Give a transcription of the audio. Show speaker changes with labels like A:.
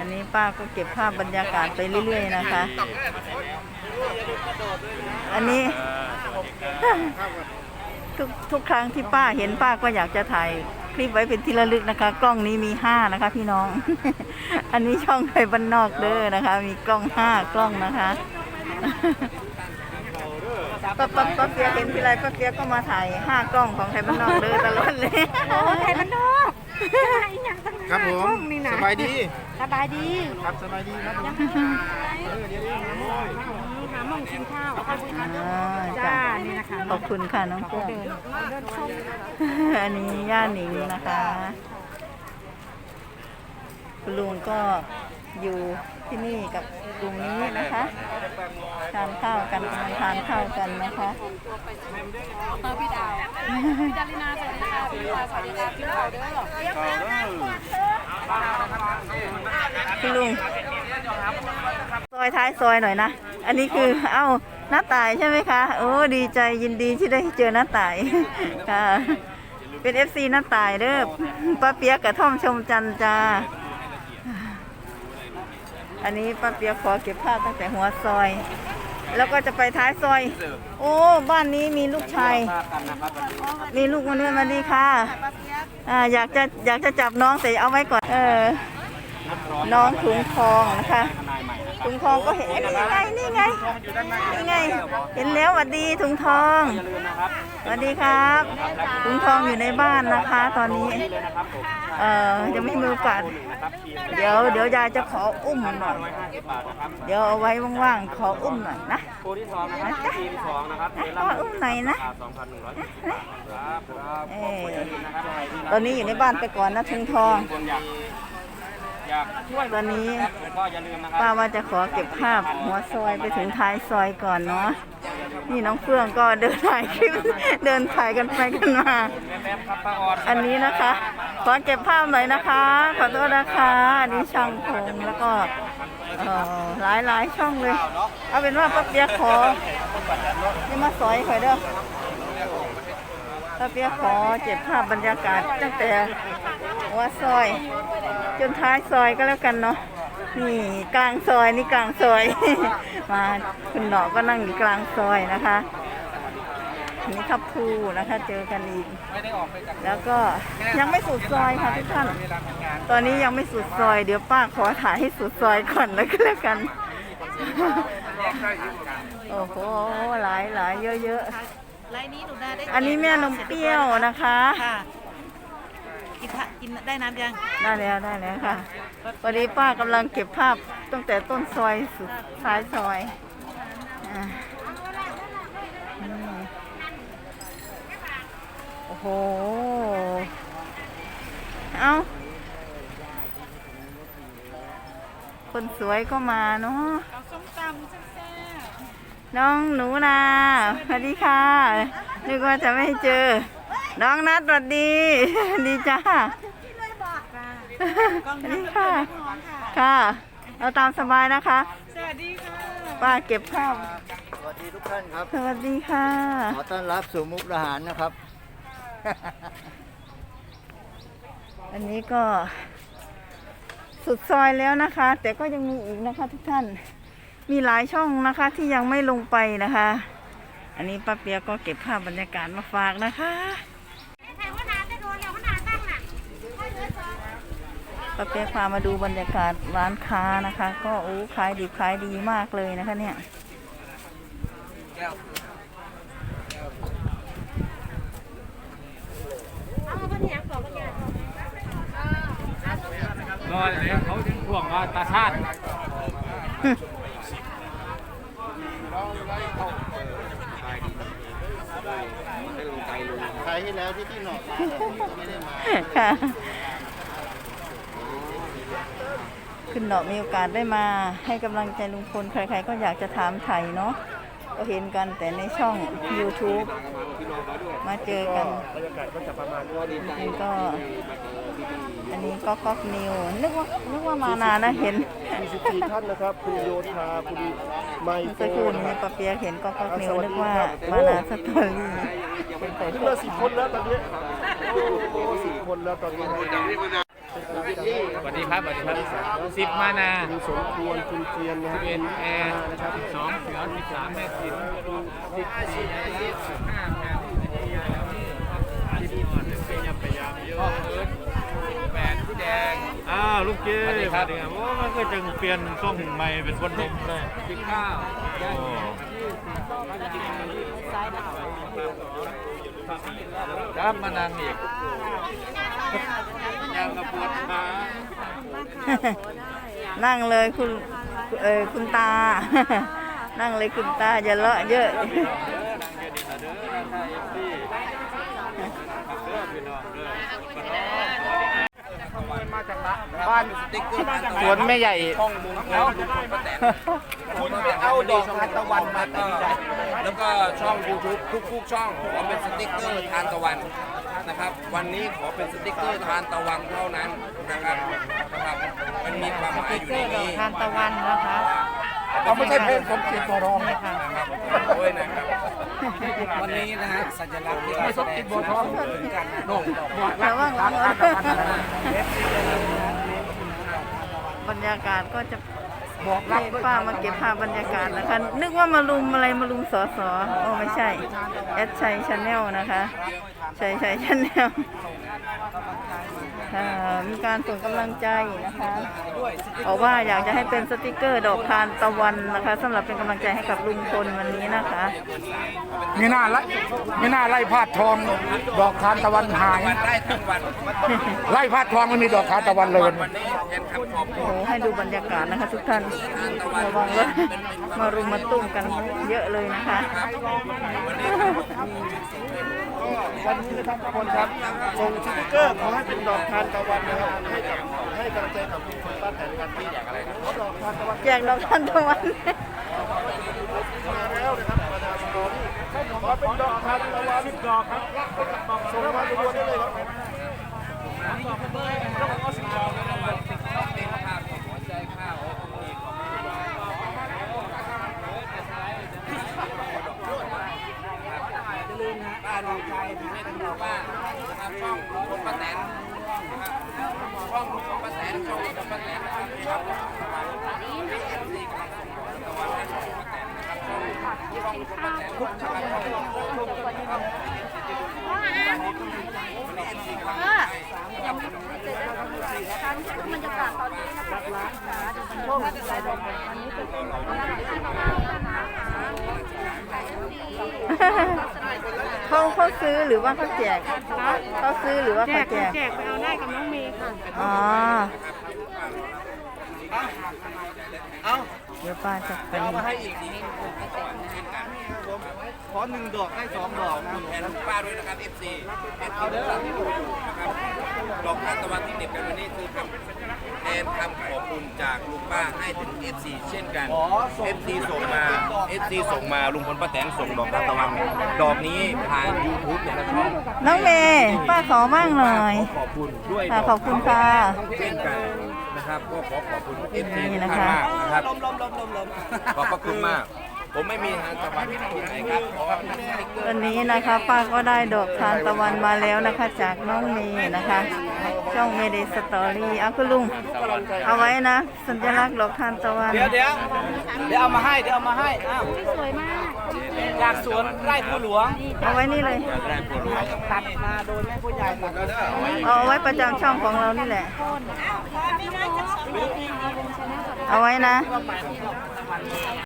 A: อันนี้ป้าก็เก็บภาพบรรยากาศไปเรื่อยๆนะคะ อันนี้ทุกทุกครั้งที่ป้าเห็นป้าก็อยากจะถ่ายคลิปไว้เป็นที่ระลึกนะคะ กล้องนี้มีห้านะคะ พี่น้อง อันนี้ช่องไทยบ้านนอกเด้อนะคะ มีกล้องห้ากล้องนะคะป้าป้าป้าเปียกเห็นทีไรป้าเปียกก็มาถ่ายห้ากล้องของไทยบ้านนอกเด้อตลอดเลย
B: โอ้ไทยบ้านนอกอีหยังตั้ง
C: ครับผม
B: ห้องนี่นะ
C: สบายดี
B: สบายดี
C: ครับสบายดีครับผมเออเดี๋ยวนี้นะโอ้ย
B: หาหม่องกินข้าว
A: อ่า
B: จ้า
A: จ้า
B: นี่นะคะ
A: ขอบคุณค่ะน้องเพื่อน
B: เดินเดินชม
A: อันนี้ย่าหนิงนะคะคุณลุงก็อยู่ที่นี่กับ กลุ่มนี้นะคะทานข้าวกันกำลังทานข้าวกันนะคะ
B: พี่ดาวพี่ดารินาสวัสดีค่ะพี่ดาวสวัสดีค่ะพี่ดาวเด้อ
A: คุณลุงซอยท้ายซอยหน่อยนะ อันนี้คือเอ้าน้าตายใช่ไหมคะ โอ้ดีใจยินดีที่ได้เจอน้าตายค่ะเป็นเอฟซีน้าตายเด้อป้าเปียกกับท่อมชมจันจ้า อันนี้ป้าเปียกขอเก็บภาพตั้งแต่หัวซอย แล้วก็จะไปท้ายซอย โอ้บ้านนี้มีลูกชายมีลูกมาด้วยมาดีค่ะอ่าอยากจะอยากจะจับน้องแต่เอาไว้ก่อน เออ น้องถุงทองนะคะถุงทองก็เห็นเอ้ยนี่ไงนี่ไงนี่ไง เห็นแล้วสวัสดีถุงทองสวัสดีครับ ทองอยู่ในบ้านนะคะ ตอนนี้ เอ่อยังไม่มีโอกาสเดี๋ยวเดี๋ยวยายจะขออุ้มหน่อยเดี๋ยวเอาไว้ว่างๆขออุ้มหน่อยนะ
C: โคที่สองนะครับทีมสองนะครับ
A: นะขออุ้มหน่อยนะ
C: สองพันหนึ่งร้อยครับครับ
A: เอ้ยตอนนี้อยู่ในบ้านไปก่อนนะถุงทอง
C: คนอยากอยากช่วย
A: ตอนนี้
C: ก็อย่าลืมนะครับ
A: ป้าว่าจะขอเก็บภาพหัวซอยไปถึงท้ายซอยก่อนเนาะ นี่น้องเฟื่องก็เดินถ่ายคลิป เดินถ่ายกันไปกันมา
C: อั
A: นนี้นะคะ ขอเก็บภาพหน่อยนะคะ ขอโทษนะคะ อันนี้ช่างพงแล้วก็หลายหลายช่องเลย เอาเป็นว่าป้าเปียกขอนี่มาสอยข่อยเด้อป้าเปียกขอเก็บภาพบรรยากาศตั้งแต่หัวซอย จนท้ายซอยก็แล้วกันเนาะนี่กลางซอยนี่กลางซอย มาคุณหนอก็นั่งอยู่กลางซอยนะคะนี่ทับพูนะคะ เจอกันอีก
C: ไม่ได้ออกไปจาก
A: แล้วก็ยังไม่สุดซอยค่ะทุกท่าน
C: เวลาทำงาน
A: ตอนนี้ยังไม่สุดซอย เดี๋ยวป้าขอถ่ายให้สุดซอยก่อนแล้วก็แล้วกัน โอ้โห หลายหลายเยอะ
B: ไลน์นี้หนูนาได้
A: ๆอันนี้แม่นมเปรี้ยวนะคะ
B: ค่ะ กินทะกินได้น้ำยัง
A: ได้แล้วได้แล้วค่ะวันนี้ป้ากำลังเก็บภาพตั้งแต่ต้นซอยสุดท้ายซอยอะนี่โอ้โห เอาคนสวยก็มาเนาะ
B: เอาส้มตำแซ่บ
A: น้องหนูนาสวัสดีค่ะ นึกว่าจะไม่เจอ น้องนัดสวัสดี ดีจ้า
B: ๆค่ะ
A: สวัสดีค่ะ ค่ะเอาตามสบายนะคะ
B: สวัสดีค่ะ
A: ป้าเก็บภาพ
D: สวัสดีทุกท่านครับ
A: สวัสดีค่ะ
D: ขอต้อนรับสู่มุกดาหารนะครับ
A: อันนี้ก็สุดซอยแล้วนะคะ แต่ก็ยังมีอีกนะคะทุกท่าน มีหลายช่องนะคะที่ยังไม่ลงไปนะคะ อันนี้ป้าเปียก็เก็บภาพบรรยากาศมาฝากนะคะ ป้าเปียกพามาดูบรรยากาศร้านค้านะคะ ก็โอ้ขายดีขายดีมากเลยนะคะเนี่ย
C: รอเลยเขาถึงห่วงว่าตาชาติ
D: ใครที่แล้วที่ที่หนอกมาไม่ได้มา
A: ค่ะคุณหนอมีโอกาสได้มาให้กำลังใจลุงพล ใครๆก็อยากจะถามไทยเนาะก็เห็นกันแต่ในช่อง YouTube มาเจอกันนี่ก็ อันนี้ก็ก๊อกนิวนึกว่านึกว่ามานานนะเห็น
E: 44ท่านนะครับ คุณโยธาคุณไม
A: เมื่อ
E: โฟ
A: สักครู่
E: นะค
A: นี้
E: รับ
A: ปะเปียกเห็นก็ก๊อกนิวนึกว่ามานาสตอรี่
E: ขึ้นมาสิบคนแล้วตอนนี้โอ้สี่คนแล้วตอนนี้
C: สวัสดีครับสวัสดีครับสิบมานา
E: คุณสมควรคุณเจียนนะฮะ
C: เป็นแอร์สิบสองเสือสิบสามแม่สินสิบสี่สิบห้าแม่สิบอ่อนพยายามพยายามเยอะสิบแปดผู้แดง
F: อ้าวลูกเจ้
C: สวัสดีครับ
F: โอ้มันก็จึงเปลี่ยนทรงใหม่เป็นคนหนุ่มเลย
C: สิบข้าว
F: โอ้
C: ครับมานานอีก
F: ยังกระปวดขา
A: นั่งเลยคุณเออคุณตา นั่งเลยคุณตาอย่าเลาะเยอะ
C: สวนแม่ใหญ่
D: คุณจะเอาดอกทานตะวันมาตีได้
G: แล้วก็ช่อง YouTube ทุกๆช่องขอเป็นสติ๊กเกอร์ทานตะวันนะครับวันนี้ขอเป็นสติ๊กเกอร์ทานตะวันเท่านั้นนะครับนะครับมันมีความหมายอยู่ในนี้
A: ทานตะวันนะคะ
G: เขาไม่ใช่เพลงสมเกียรติตัวรองนะครับโอ้ยนะครับ
D: วันนี้นะฮะสัญลักษณ์ที่เราแสดงคือกันนะ
A: ระวังระวังบร รยากาศก็จะ บอกให้ป้ามาเก็บภาพบรรยากาศนะคะ นึกว่ามาลุมอะไรมาลุมสอสอโอ้ไม่ใช่แอดชัยชาแนลนะคะชัยชัยชาแนลมีการส่งกำลังใจนะคะบอกว่าอยากจะให้เป็นสติกเกอร์ดอกทานตะวันนะคะสำหรับเป็นกำลังใจให้กับลุงพลวันนี้นะคะ
E: ไม่น่าไล่ไม่น่าไล่พาดทองดอกทานตะวันหาย
G: วันได้ทั้งวัน
E: ไล่พาดทองมันมีดอกทานตะวันเลย
G: วันนี้แทนคำขอบคุ
A: โอ้
G: ณ
A: โหให้ดูบรรยากาศนะคะทุกท่านระวังรถมารุมมาตุ้มกันเยอะเลยนะคะ
E: วันนี้นะครับทุกคนครับส่งสติ๊กเกอร์ขอให้เป็นดอกทานตะวันนะครับให้กับให้กำลังใจกับคุณป้าแตนกันที่อยากอะไรนะดอกทานตะวัน
A: แจกดอกทานตะวัน
E: มาแล้วนะครับมาดามสตอรี่ขอเป็นดอกทานตะวันสิบดอกครับส่งมาดูได้เลยครับ
G: ดวงใจให้ท่านรู้ว่านะครับช่องลุงพลป้าแตนนะครับช่องลุงพลป้าแตนช่องลุงพลป้าแตนนะครับช่องลุงพลป้าแตนนี่กำลังส่งตะวันให้ลุงพลป้าแตนนะครับช่องช่องลุงพลป้าแตนทุกช่องนะครับ
A: เขาเขาซื้อหรือว่าเขาแจกเขาซื้อหรือว่าเขาแจก
B: แจกไปเอาได้กับน้องเมย์ค่ะ
A: อ๋อ เดี๋ยวป้าจะไป
G: เอามาให้อีกที
D: ขอหนึ่งดอกให้สองดอกนะ
G: แทนป้าด้วยนะครับ FC FC นะครับดอกทานตะวันที่เด็ดกันวันนี้คือคำแทนคำขอบคุณจากลุงป้าให้ถึง FC เช่นกัน FC ส่งมา FC ส่งมาลุงพลป้าแตนส่งดอกทานตะวันดอกนี้ทาง YouTube แต่ละช่อง
A: น้องเมย์ป้าขอบ้างหน่อย
G: ขอบคุณด้วย
A: ค่ะขอบคุณค่ะ
G: เช่นกันนะครับก็ขอขอบคุณ FC
A: นี่
G: ทุก
A: นะ
G: ท่าน
A: คะ
G: มากนะครับขอบพระคุณมาก ผมไม่มีทางตะวันที่ไหนครับเพราะว่า
A: วันนี้นะคะป้าก็ได้ดอกทานตะวันมาแล้วนะคะ จากน้องเมย์นะคะ ช่องเมเดสตอรี่เอาคุณลุง เอาไว้นะ สัญลักษณ์ดอกทานตะวัน
D: เดี๋ยวเดี๋ยวเดี๋ยวเอามาให้เดี๋ยวเอามาให้อ้าว
B: สวยมาก
D: จากสวนไร่ผู้หลวง
A: เอาไว้นี่เลย
D: ตัดมาโดยแม่ผู้ใหญ่ตัดแล้วเด้อ
A: เอาไว้ประจำช่องของเรานี่แหละ เอาไว้นะ